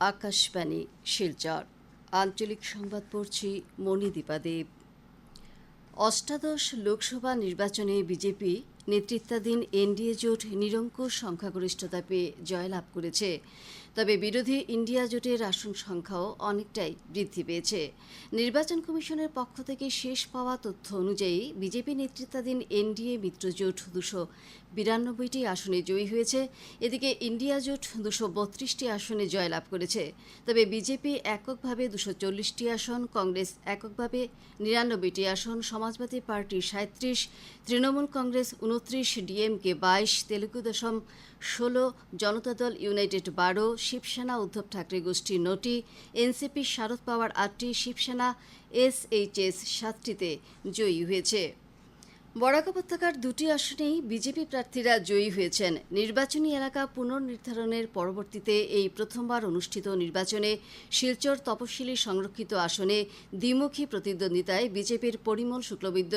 আকাশবাণী, শিলচর। আঞ্চলিক সংবাদ পড়ছি মণিদীপা দেব। অষ্টাদশ লোকসভা নির্বাচনে বিজেপি নেতৃত্বাধীন এনডিএ জোট নিরঙ্কুশ সংখ্যাগরিষ্ঠতা পেয়ে জয়লাভ করেছে। তবে বিরোধী ইন্ডিয়া জোটের আসন সংখ্যাও অনেকটাই বৃদ্ধি পেয়েছে। নির্বাচন কমিশনের পক্ষ থেকে শেষ পাওয়া তথ্য অনুযায়ী বিজেপি নেতৃত্বাধীন এনডিএ মিত্রজোট দুশো বিরানব্বইটি আসনে জয়ী হয়েছে। এদিকে ইন্ডিয়া জোট দুশো বত্রিশটি আসনে জয়লাভ করেছে। তবে বিজেপি এককভাবে দুশো চল্লিশটি আসন, কংগ্রেস এককভাবে নিরানব্বইটি আসন, সমাজবাদী পার্টি সাঁত্রিশ তৃণমূল কংগ্রেস উনত্রিশ ডিএমকে বাইশ, তেলুগু দশম ষোলো, জনতা দল ইউনাইটেড বারো শিবসেনা উদ্ধব ঠাকরে গোষ্ঠী নটি। এনসিপি শারদ পাওয়ার আটটি শিবসেনা এসএইচএস সাতটিতে জয়ী হয়েছে। বরাক উপত্যকার দুটি আসনেই বিজেপি প্রার্থীরা জয়ী হয়েছেন। নির্বাচনী এলাকা পুনর্নির্ধারণের পরবর্তীতে এই প্রথমবার অনুষ্ঠিত নির্বাচনে শিলচর তপশিলি সংরক্ষিত আসনে দ্বিমুখী প্রতিদ্বন্দ্বিতায় বিজেপির পরিমল শুক্লবৈদ্য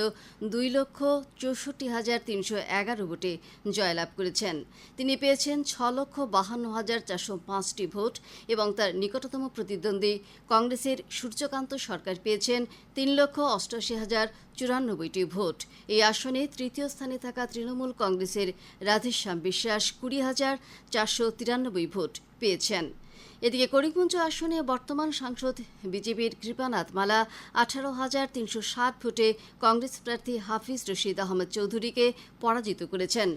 দুই লক্ষ চৌষট্টি হাজার তিনশো এগারো ভোটে জয়লাভ করেছেন। তিনি পেয়েছেন ছ লক্ষ বাহান্ন হাজার চারশো পাঁচটি ভোট এবং তার নিকটতম প্রতিদ্বন্দ্বী কংগ্রেসের সূর্যকান্ত সরকার পেয়েছেন তিন লক্ষ অষ্টআশি হাজার চুরানব্বইটি ভোট। এই আসনে তৃতীয় স্থানে থাকা তৃণমূল কংগ্রেসের রাধেশ্যাম বিশ্বাস কুড়ি হাজার চারশো তিরানব্বই ভোট পেয়েছেন। এদিকে করিমগঞ্জ আসনে বর্তমান সাংসদ বিজেপির কৃপানাথ মালা আঠারো হাজার তিনশো ষাট ভোটে কংগ্রেস প্রার্থী হাফিজ রশিদ আহমদ চৌধুরীকে পরাজিত করেছেন।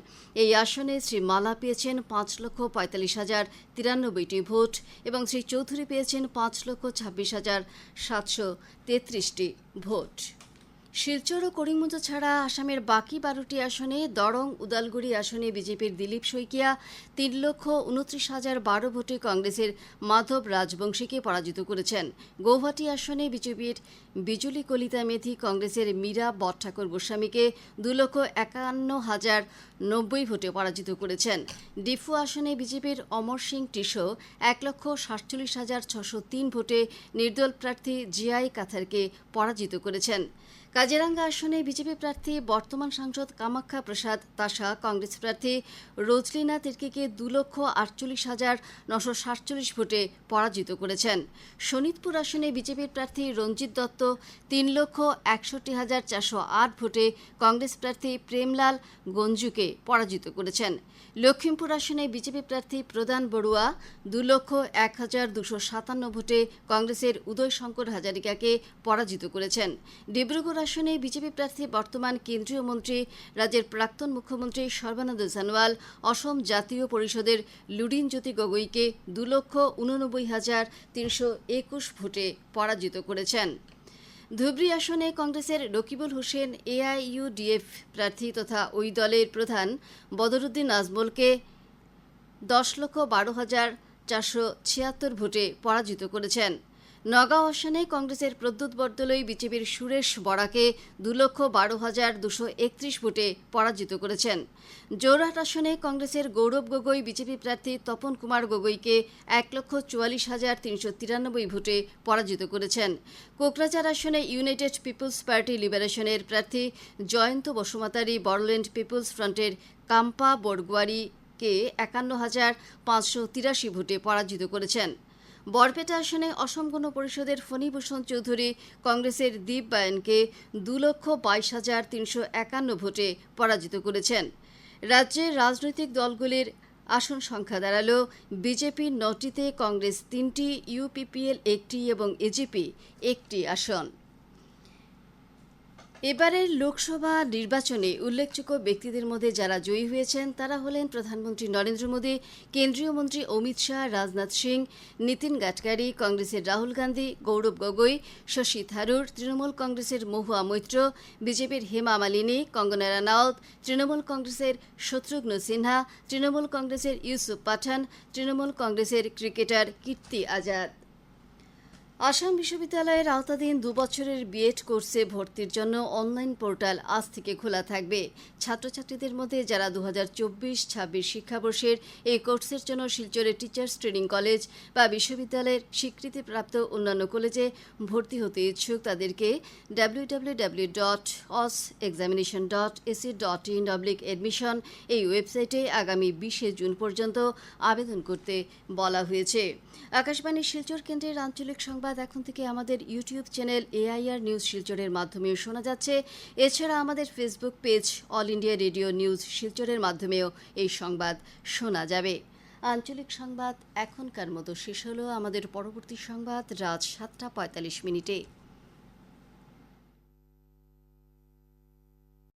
এই আসনে শ্রী মালা পেয়েছেন পাঁচ লক্ষ পঁয়তাল্লিশ হাজার তিরানব্বইটি ভোট এবং শ্রী চৌধুরী পেয়েছেন পাঁচ লক্ষ ছাব্বিশ হাজার সাতশো তেত্রিশটি ভোট। শিলচর ও করিমগঞ্জ ছাড়া আসামের বাকি বারোটি আসনে দরং, উদালগুড়ি আসনে বিজেপির দিলীপ শইকিয়া, তিন লক্ষ উনত্রিশ হাজার বারো ভোটে কংগ্রেসের মাধব রাজবংশীকে পরাজিত করেছেন। গৌহাটি আসনে বিজেপির বিজুলি কলিতা মেথি কংগ্রেসের মীরা বটঠাকুর গোস্বামীকে দু লক্ষ একান্ন হাজার নব্বই ভোটে পরাজিত করেছেন। ডিফু আসনে বিজেপির অমর সিং টিসো এক লক্ষ সাতচল্লিশ হাজার ছশো তিন ভোটে নির্দল প্রার্থী জিআই কাথারকে পরাজিত করেছেন। কাজিরাঙ্গা আসনে বিজেপি প্রার্থী, বর্তমান সাংসদ কামাখ্যা প্রসাদ তাসা, কংগ্রেস প্রার্থী রোজলিনা তির্কিকে দু লক্ষ আটচল্লিশ হাজার নশো সাতচল্লিশ ভোটে পরাজিত করেছেন। শোনিতপুর আসনে বিজেপির প্রার্থী রঞ্জিত দত্ত তিন লক্ষ একষট্টি হাজার চারশো আট ভোটে কংগ্রেস প্রার্থী প্রেমলাল গঞ্জুকে পরাজিত করেছেন। লক্ষ্মীমপুর আসনে বিজেপি প্রার্থী প্রদান বড়ুয়া দু লক্ষ এক হাজার দুশো সাতান্ন ভোটে কংগ্রেসের উদয় শঙ্কর হাজারিকাকে পরাজিত করেছেন। ডিব্রুগড় আসনে বিজেপি প্রার্থী বর্তমান কেন্দ্রীয় মন্ত্রী, রাজ্যের প্রাক্তন মুখ্যমন্ত্রী সর্বানন্দ সোনোয়াল, অসম জাতীয় পরিষদের লুডিন জ্যোতি গগৈকে দু লক্ষ উননব্বই হাজার তিনশো একুশ ভোটে পরাজিত করেছেন। ধুবড়ী আসনে কংগ্রেসের রকিবুল হোসেন, এআইইউডিএফ প্রার্থী তথা ওই দলের প্রধান বদরুদ্দিন আজমলকে দশ লক্ষ বারো হাজার চারশো ছিয়াত্তর ভোটে পরাজিত করেছেন। নগাঁও আসনে কংগ্রেসের প্রদ্যুৎ বরদলৈ বিজেপির সুরেশ বরাকে দু লক্ষ বারো হাজার দুশো একত্রিশ ভোটে পরাজিত করেছেন। জোরহাট আসনে কংগ্রেসের গৌরব গগৈ, বিজেপি প্রার্থী তপন কুমার গগৈকে এক লক্ষ চুয়াল্লিশ হাজার তিনশো তিরানব্বই ভোটে পরাজিত করেছেন। কোকরাঝার আসনে ইউনাইটেড পিপলস পার্টি লিবারেশনের প্রার্থী জয়ন্ত বসুমাতারি, বড়োল্যান্ড পিপলস ফ্রন্টের কাম্পা বড়গুয়ারিকে একান্ন হাজার পাঁচশো তিরাশি ভোটে পরাজিত করেছেন। বরপেটা আসনে অসম গণ পরিষদের ফণীভূষণ চৌধুরী কংগ্রেসের দীপ বায়নকে দু লক্ষ বাইশ হাজার তিনশো একান্ন ভোটে পরাজিত করেছেন। রাজ্যের রাজনৈতিক দলগুলির আসন সংখ্যা দাঁড়াল। বিজেপি নটিতে কংগ্রেস তিনটি, ইউপিপিএল একটি এবং এজিপি একটি আসন। এবারের লোকসভা নির্বাচনে উল্লেখযোগ্য ব্যক্তিদের মধ্যে যারা জয়ী হয়েছেন, তারা হলেন প্রধানমন্ত্রী নরেন্দ্র মোদী, কেন্দ্রীয় মন্ত্রী অমিত শাহ, রাজনাথ সিং, নীতিন গাডকারি, কংগ্রেসের রাহুল গান্ধী, গৌরব গগৈ, শশী থারুর, তৃণমূল কংগ্রেসের মহুয়া মৈত্র, বিজেপির হেমা মালিনী, কঙ্গনা রানাওত তৃণমূল কংগ্রেসের শত্রুঘ্ন সিনহা, তৃণমূল কংগ্রেসের ইউসুফ পাঠান, তৃণমূল কংগ্রেসের ক্রিকেটার কীর্তি আজাদ। আসাম বিশ্ববিদ্যালয়ের আওতাধীন দুবছরের বিএড কোর্সে ভর্তির জন্য অনলাইন পোর্টাল আজ থেকে খোলা থাকবে। ছাত্রছাত্রীদের মধ্যে যারা দু হাজার চব্বিশ, ছাব্বিশ শিক্ষাবর্ষের এই কোর্সের জন্য শিলচরের টিচার্স ট্রেনিং কলেজ বা বিশ্ববিদ্যালয়ের স্বীকৃতিপ্রাপ্ত অন্যান্য কলেজে ভর্তি হতে ইচ্ছুক তাদেরকে ডাব্লিউ ডাব্লিউ ডাব্লিউ ডট অস examination dot AC dot in oblique admission এই ওয়েবসাইটে আগামী বিশে জুন পর্যন্ত আবেদন করতে বলা হয়েছে। আকাশবাণী শিলচর কেন্দ্রের আঞ্চলিক সংবাদ এখন থেকে আমাদের ইউটিউব চ্যানেল এআইআর নিউজ শিলচরের মাধ্যমেও শোনা যাচ্ছে। এছাড়া আমাদের Facebook page All India Radio News শিলচরের মাধ্যমেও এই সংবাদ শোনা যাবে। আঞ্চলিক সংবাদ এখনকার মতো শেষ হলো। আমাদের পরবর্তী সংবাদ রাত সাতটা পঁয়তাল্লিশ মিনিটে।